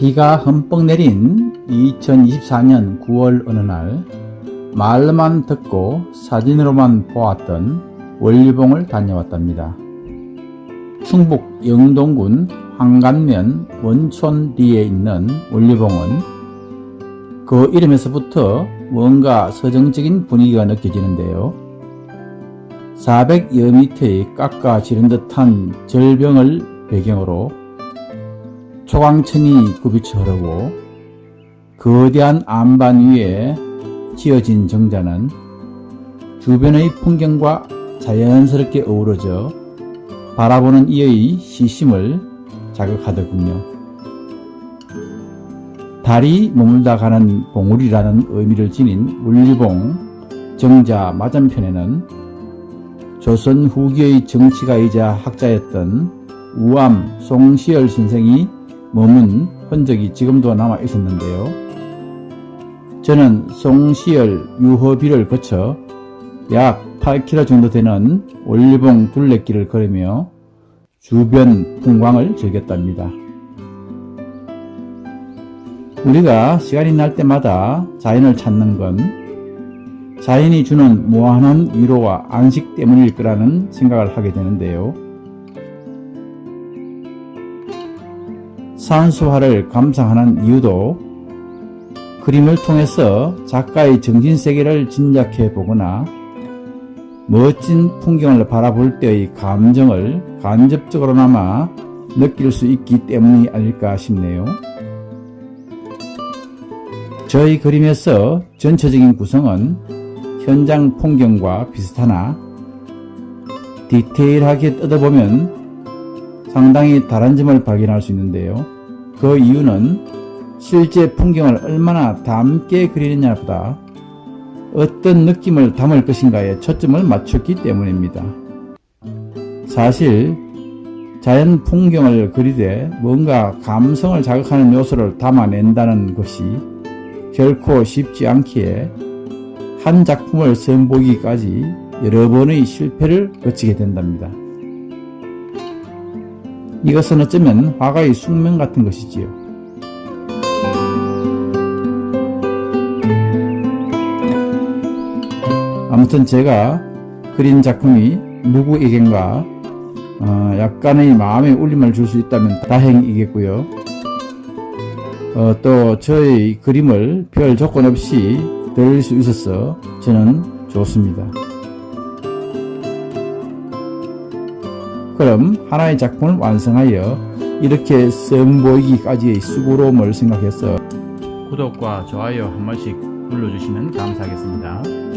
비가 흠뻑 내린 2024년 9월 어느 날 말로만 듣고 사진으로만 보았던 원리봉을 다녀왔답니다. 충북 영동군 황간면 원촌리에 있는 원리봉은 그 이름에서부터 뭔가 서정적인 분위기가 느껴지는데요. 400여 미터의 깎아 지른 듯한 절벽을 배경으로 초강천이 굽이쳐 흐르고 거대한 안반 위에 지어진 정자는 주변의 풍경과 자연스럽게 어우러져 바라보는 이의 시심을 자극하더군요. 달이 머물다 가는 봉우리라는 의미를 지닌 물리봉 정자 맞은편에는 조선 후기의 정치가이자 학자였던 우암 송시열 선생이 머문 흔적이 지금도 남아 있었는데요. 저는 송시열 유허비를 거쳐 약 8km 정도 되는 올리봉 둘레길을 걸으며 주변 풍광을 즐겼답니다. 우리가 시간이 날 때마다 자연을 찾는 건 자연이 주는 무한한 위로와 안식 때문일 거라는 생각을 하게 되는데요. 산수화를 감상하는 이유도 그림을 통해서 작가의 정신세계를 짐작해 보거나 멋진 풍경을 바라볼 때의 감정을 간접적으로나마 느낄 수 있기 때문이 아닐까 싶네요. 저희 그림에서 전체적인 구성은 현장 풍경과 비슷하나 디테일하게 뜯어보면 상당히 다른 점을 발견할 수 있는데요. 그 이유는 실제 풍경을 얼마나 담게 그리느냐보다 어떤 느낌을 담을 것인가에 초점을 맞췄기 때문입니다. 사실 자연 풍경을 그리되 뭔가 감성을 자극하는 요소를 담아낸다는 것이 결코 쉽지 않기에 한 작품을 선보기까지 여러 번의 실패를 거치게 된답니다. 이것은 어쩌면 화가의 숙명 같은 것이지요. 아무튼 제가 그린 작품이 누구에겐가 어, 약간의 마음의 울림을 줄 수 있다면 다행이겠고요. 어, 또 저의 그림을 별 조건 없이 들을 수 있어서 저는 좋습니다. 그럼 하나의 작품을 완성하여 이렇게 선보이기까지의 수고로움을 생각해서 구독과 좋아요 한 번씩 눌러주시면 감사하겠습니다.